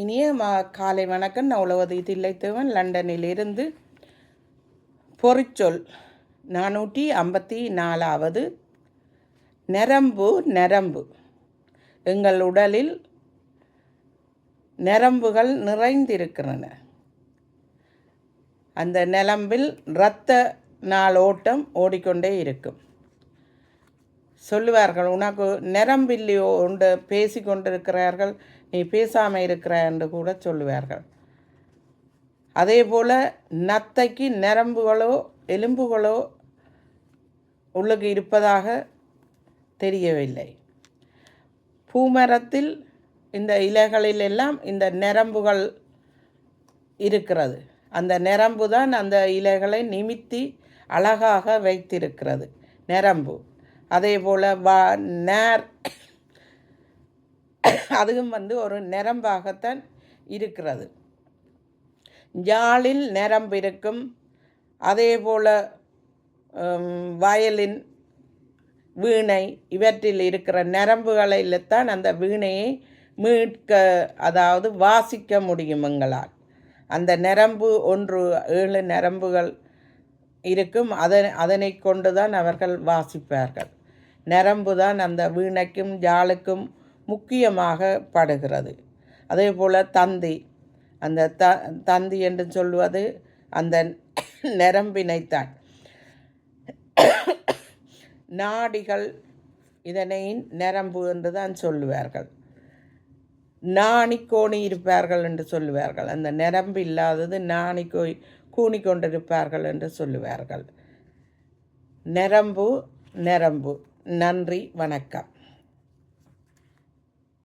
இனிய மா காலை வணக்கம். நான் உழவது தில்லைத்தேவன் லண்டனிலிருந்து பொறிச்சொல் நானூற்றி ஐம்பத்தி நாலாவது. நரம்பு நரம்பு. எங்கள் உடலில் நரம்புகள் நிறைந்திருக்கின்றன. அந்த நிலம்பில் இரத்த நாளோட்டம் ஓடிக்கொண்டே இருக்கும். சொல்லுவார்கள் உனக்கு நரம்பில்லையோ உண்டு பேசி கொண்டிருக்கிறார்கள் நீ பேசாமல் இருக்கிற என்று கூட சொல்லுவார்கள். அதே போல் நத்தைக்கு நரம்புகளோ எலும்புகளோ உள்ளுக்கு இருப்பதாக தெரியவில்லை. பூமரத்தில் இந்த இலைகளில் எல்லாம் இந்த நரம்புகள் இருக்கிறது. அந்த நரம்பு தான் அந்த இலைகளை நிமித்தி அழகாக வைத்திருக்கிறது. நரம்பு. அதே போல் வா நேர் அதுவும் வந்து ஒரு நிரம்பாகத்தான் இருக்கிறது. ஜாலில் நிரம்பு இருக்கும். அதே போல் வயலின் வீணை இவற்றில் இருக்கிற நரம்புகளில் தான் அந்த வீணையை மீட்க அதாவது வாசிக்க முடியும் எங்களால். அந்த நரம்பு ஒன்று ஏழு நரம்புகள் இருக்கும். அதனை அதனை கொண்டு தான் அவர்கள் வாசிப்பார்கள். நரம்பு தான் அந்த வீணைக்கும் ஜாளுக்கும் முக்கியமாக படுகிறது. அதே போல் தந்தி. அந்த த தந்தி என்று சொல்வது அந்த நரம்பினைத்தான். நாடிகள் இதனை நரம்பு என்று தான் சொல்லுவார்கள். நாணிக்கோணி இருப்பார்கள் என்று சொல்லுவார்கள். அந்த நரம்பு இல்லாதது நாணிக்கோய் கூணி கொண்டிருப்பார்கள் என்று சொல்லுவார்கள். நரம்பு நரம்பு. நன்றி வணக்கம்.